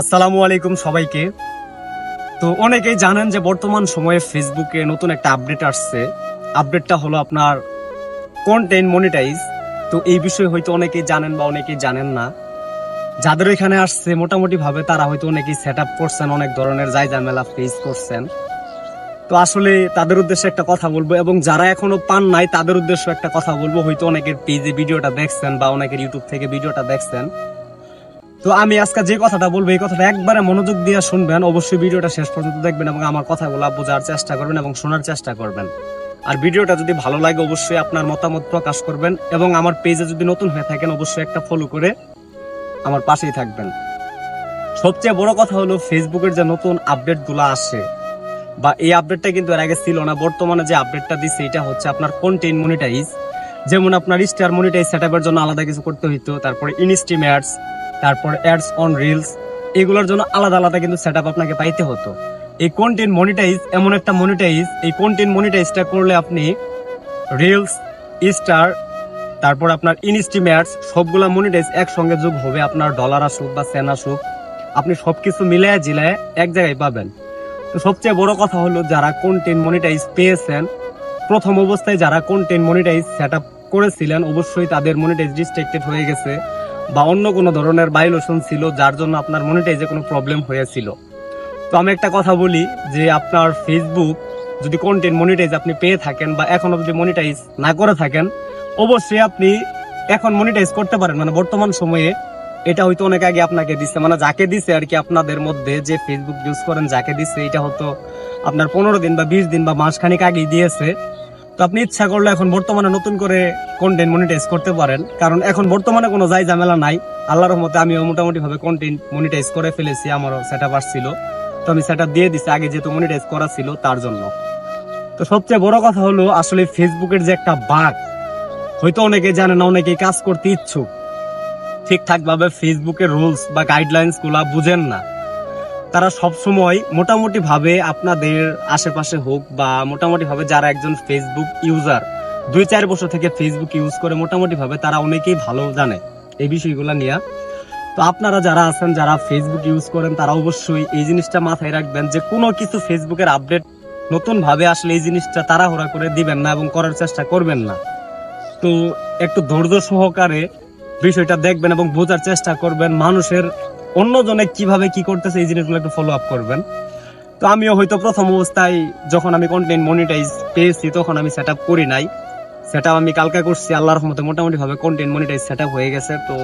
আসসালামু আলাইকুম সবাইকে। তো অনেকেই জানেন যে বর্তমান সময়ে ফেসবুকে নতুন একটা আপডেট আসছে। আপডেটটা হলো আপনার কন্টেন্ট মনিটাইজ তো এই বিষয়ে হয়তো অনেকেই জানেন বা অনেকেই জানেন না। যাদের এখানে আসছে মোটামুটি ভাবে তারা হয়তো অনেকেই সেট আপ করছেন, অনেক ধরনের যাই ঝামেলা ফেস করছেন। তো আসলে তাদের উদ্দেশ্যে একটা কথা বলব এবং যারা এখনও পান নাই, তাদের উদ্দেশ্যে একটা কথা বলব। হয়তো অনেকের পেজে ভিডিওটা দেখছেন বা অনেকের ইউটিউব থেকে ভিডিওটা দেখছেন। তো আমি আজকে যে কথাটা বলব, এই কথাটা একবারে মনোযোগ দিয়ে শুনবেন। অবশ্যই ভিডিওটা শেষ পর্যন্ত দেখবেন এবং আমার কথাগুলো বোঝার চেষ্টা করবেন এবং শোনার চেষ্টা করবেন। আর ভিডিওটা যদি ভালো লাগে, অবশ্যই আপনার মতামত প্রকাশ করবেন এবং আমার পেজে যদি নতুন হয়ে থাকেন, অবশ্যই একটা ফলো করে আমার পাশেই থাকবেন। সবচেয়ে বড় কথা হলো ফেসবুকের যে নতুন আপডেটগুলো আসে, বা এই আপডেটটা কিন্তু এর আগে ছিল না, বর্তমানে যে আপডেটটা দিচ্ছে এটা হচ্ছে আপনার কন্টেন্ট মনিটাইজ যেমন আপনার স্টার মনিটাইজ সেটআপের জন্য আলাদা কিছু করতে হইতো, তারপরে ইনস্টিমেটস তারপর অ্যাডস অন রিলস এগুলোর জন্য আলাদা আলাদা কিন্তু সেটআপ আপনাকে পাইতে হতো। এই কন্টেন্ট মনিটাইজ এমন একটা মনিটাইজ এই কন্টেন্ট মনিটাইজটা করলে আপনি রিলস স্টার তারপর আপনার ইনস্টিমেটস সবগুলা মনিটাইজ একসঙ্গে যোগ হবে আপনার ডলার আসুক বা সেন আসুক। আপনি সব কিছু মিলায় জিলায় এক জায়গায় পাবেন। তো সবচেয়ে বড় কথা হলো যারা কন্টেন্ট মনিটাইজ পেয়েছেন, প্রথম অবস্থায় যারা কন্টেন্ট মনিটাইজ সেট করেছিলেন, অবশ্যই তাদের মনিটাইজ রিস্ট্রিক্টেড হয়ে গেছে। বা অন্য কোনো ধরনের ভাইলেশন ছিল, যার জন্য আপনার মনিটাইজে কোনো প্রবলেম হয়েছিল। তো আমি একটা কথা বলি যে আপনার ফেসবুক যদি কন্টেন্ট মনিটাইজ আপনি পেয়ে থাকেন বা এখনও যদি মনিটাইজ না করে থাকেন, অবশ্যই আপনি এখন মনিটাইজ করতে পারেন। মানে বর্তমান সময়ে এটা হয়তো অনেক আগে আপনাকে দিচ্ছে মানে যাকে দিছে আর কি আপনাদের মধ্যে যে ফেসবুক ইউজ করেন, যাকে দিচ্ছে এটা হতো আপনার পনেরো দিন বা বিশ দিন বা মাসখানিক আগেই দিয়েছে। তো আপনি ইচ্ছা করলে এখন বর্তমানে নতুন করে কন্টেন্ট মনিটাইজ করতে পারেন। কারণ এখন বর্তমানে কোনো যাই ঝামেলা নাই। আল্লাহর রহমতে আমিও মোটামুটিভাবে কন্টেন্ট মনিটাইজ করে ফেলেছি, আমারও সেট আপ আসছিল। তো আমি সেট দিয়ে দিছি, আগে যেহেতু মনিটাইজ করা ছিল তার জন্য। তো সবচেয়ে বড় কথা হলো, আসলে ফেসবুকের যে একটা বাঘ হয়তো অনেকে জানে না, অনেকেই কাজ করতে ইচ্ছুক। ঠিকঠাকভাবে ফেসবুকের রুলস বা গাইডলাইন্সগুলা বুঝেন না। তারা সব সময় মোটামুটি ভাবে আপনাদের আশেপাশে হোক বা মোটামুটি ভাবে যারা একজন ফেসবুক ইউজার দুই চার বছর থেকে ফেসবুক ইউজ করে মোটামুটি ভাবে তারা অনেকেই ভালো জানে এই বিষয়গুলো নিয়ে। তো আপনারা যারা আছেন, যারা ফেসবুক ইউজ করেন, তারা অবশ্যই এই জিনিসটা মাথায় রাখবেন যে কোনো কিছু ফেসবুকের আপডেট নতুন ভাবে আসলে এই জিনিসটা তাড়াহুড়া করে দিবেন না এবং করার চেষ্টা করবেন না। তো একটু ধৈর্য সহকারে বিষয়টা দেখবেন এবং বোঝার চেষ্টা করবেন মানুষের অন্যজনে কীভাবে কি করতেছে, এই জিনিসগুলো একটু ফলো আপ করবেন। তো আমিও হয়তো প্রথম অবস্থায় যখন আমি কন্টেন্ট মনিটাইজ পেয়েছি, তখন আমি সেট করি নাই। সেটা আমি কালকে করছি, আল্লাহর রহমতে মোটামুটি ভাবে কন্টেন্ট মনিটাইজ সেট হয়ে গেছে। তো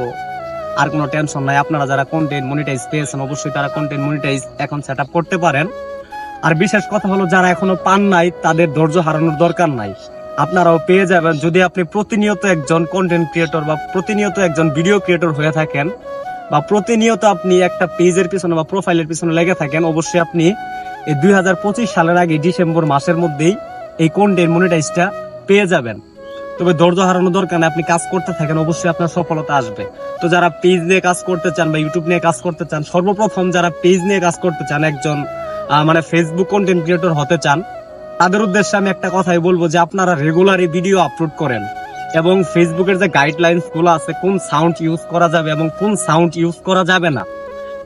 আর কোনো টেনশন নাই, আপনারা যারা কন্টেন্ট মনিটাইজ পেয়েছেন, অবশ্যই তারা কন্টেন্ট মনিটাইজ এখন সেট করতে পারেন। আর বিশেষ কথা হলো, যারা এখনও পান নাই, তাদের ধৈর্য হারানোর দরকার নাই। আপনারাও পেয়ে যাবেন। যদি আপনি প্রতিনিয়ত একজন কন্টেন্ট ক্রিয়েটর বা প্রতিনিয়ত একজন ভিডিও ক্রিয়েটর হয়ে থাকেন বা প্রতিনিয়ত আপনি একটা পেজের পিছনে বা প্রোফাইলের পিছনে লেগে থাকেন, অবশ্যই আপনি এই দু হাজার পঁচিশ সালের আগে ডিসেম্বর মাসের মধ্যেই এই কন্টেন্ট মনিটাইজটা পেয়ে যাবেন। তবে ধৈর্য হারানোর দরকার আপনি কাজ করতে থাকেন, অবশ্যই আপনার সফলতা আসবে। তো যারা পেজ নিয়ে কাজ করতে চান বা ইউটিউব নিয়ে কাজ করতে চান, সর্বপ্রথম যারা পেজ নিয়ে কাজ করতে চান, একজন মানে ফেসবুক কন্টেন্ট ক্রিয়েটর হতে চান, তাদের উদ্দেশ্যে আমি একটা কথাই বলব যে আপনারা রেগুলারই ভিডিও আপলোড করেন। এবং ফেসবুকের যে গাইডলাইন্সগুলো আছে, কোন সাউন্ড ইউজ করা যাবে এবং কোন সাউন্ড ইউজ করা যাবে না,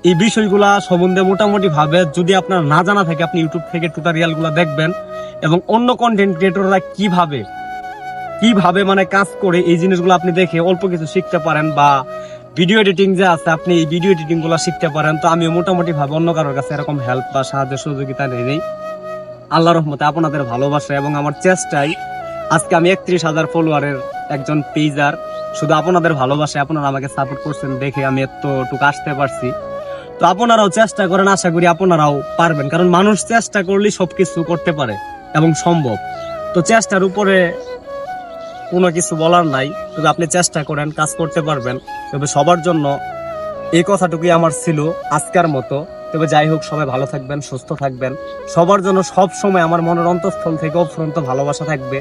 এই বিষয়গুলা সম্বন্ধে মোটামুটি ভাবে যদি আপনার না জানা থাকে, আপনি ইউটিউব থেকে টিউটোরিয়ালগুলো দেখবেন এবং অন্য কন্টেন্ট ক্রিয়েটররা কীভাবে কীভাবে মানে কাজ করে এই জিনিসগুলো আপনি দেখে অল্প কিছু শিখতে পারেন বা ভিডিও এডিটিং যে আছে, আপনি এই ভিডিও এডিটিংগুলো শিখতে পারেন, তো আমি মোটামুটি ভাবে অন্য কারোর কাছে এরকম হেল্প বা সাহায্য সহযোগিতা নেই। আল্লাহ রহমতে আপনাদের ভালোবাসা এবং আমার চেষ্টাই আজকে আমি একত্রিশ হাজার ফলোয়ারের একজন পেজার শুধু আপনাদের ভালোবাসায় আপনারা আমাকে সাপোর্ট করছেন দেখে আমি এতটুকু আসতে পারছি। তো আপনারাও চেষ্টা করেন, আশা করি আপনারাও পারবেন। কারণ মানুষ চেষ্টা করলেই সবকিছু করতে পারে এবং সম্ভব। তো চেষ্টার উপরে কোনো কিছু বলার নাই। তবে আপনি চেষ্টা করেন, কাজ করতে পারবেন। তবে সবার জন্য এই কথাটুকুই আমার ছিল আজকের মতো। তবে যাই হোক, সবাই ভালো থাকবেন, সুস্থ থাকবেন। সবার জন্য সব সময় আমার মনের অন্তঃস্থল থেকে অফুরন্ত ভালোবাসা থাকবে।